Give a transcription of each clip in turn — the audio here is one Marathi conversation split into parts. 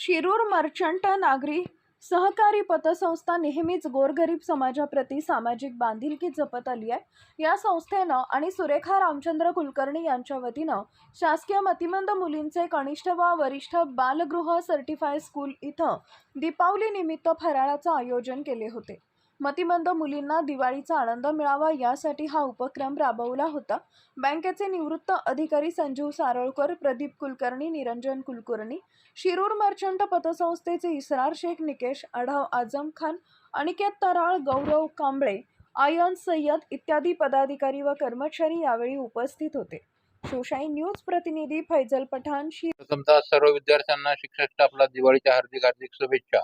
शिरूर मर्चंट नागरी सहकारी पतसंस्था नेहमीच गोरगरीब समाजाप्रती सामाजिक बांधिलकी जपत आली आहे. या संस्थेनं आणि सुरेखा रामचंद्र कुलकर्णी यांच्या वतीनं शासकीय मतिमंद मुलींचे कनिष्ठ व वरिष्ठ बालगृह सर्टिफाय स्कूल इथं दीपावली निमित्त फराळाचं आयोजन केले होते. मतिमंद मुलींना दिवाळीचा आनंद मिळावा यासाठी हा उपक्रम राबवला होता. बँकेचे निवृत्त अधिकारी संजीव सारळकर प्रदीप कुलकर्णी निरंजन कुलकर्णी शिरूर मर्चंट पतसंस्थेचे इसरार शेख निकेश आढाव आझम खान अनिकेत तराळ गौरव कांबळे आयन सय्यद इत्यादी पदाधिकारी व कर्मचारी यावेळी उपस्थित होते. शिवशाही न्यूज प्रतिनिधी फैजल पठाण प्रथमतः सर्व विद्यार्थ्यांना शिक्षक स्टाफला दिवाळीच्या हार्दिक हार्दिक शुभेच्छा.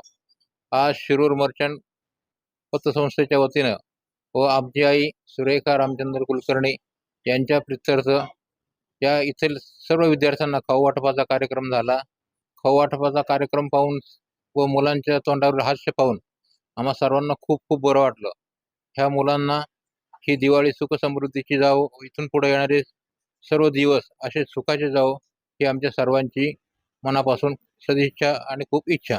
आज शिरूर मर्चंट पतसंस्थेच्या वतीनं व आमची आई सुरेखा रामचंद्र कुलकर्णी यांच्या प्रित्यर्थ या येथील सर्व विद्यार्थ्यांना खाऊ वाटपाचा कार्यक्रम झाला. खाऊ वाटपाचा कार्यक्रम पाहून व मुलांच्या तोंडावर हास्य पाहून आम्हा सर्वांना खूप खूप बरं वाटलं. ह्या मुलांना ही दिवाळी सुख समृद्धीची जावो इथून पुढे येणारे सर्व दिवस असे सुखाचे जावो ही आमच्या सर्वांची मनापासून सदिच्छा आणि खूप इच्छा.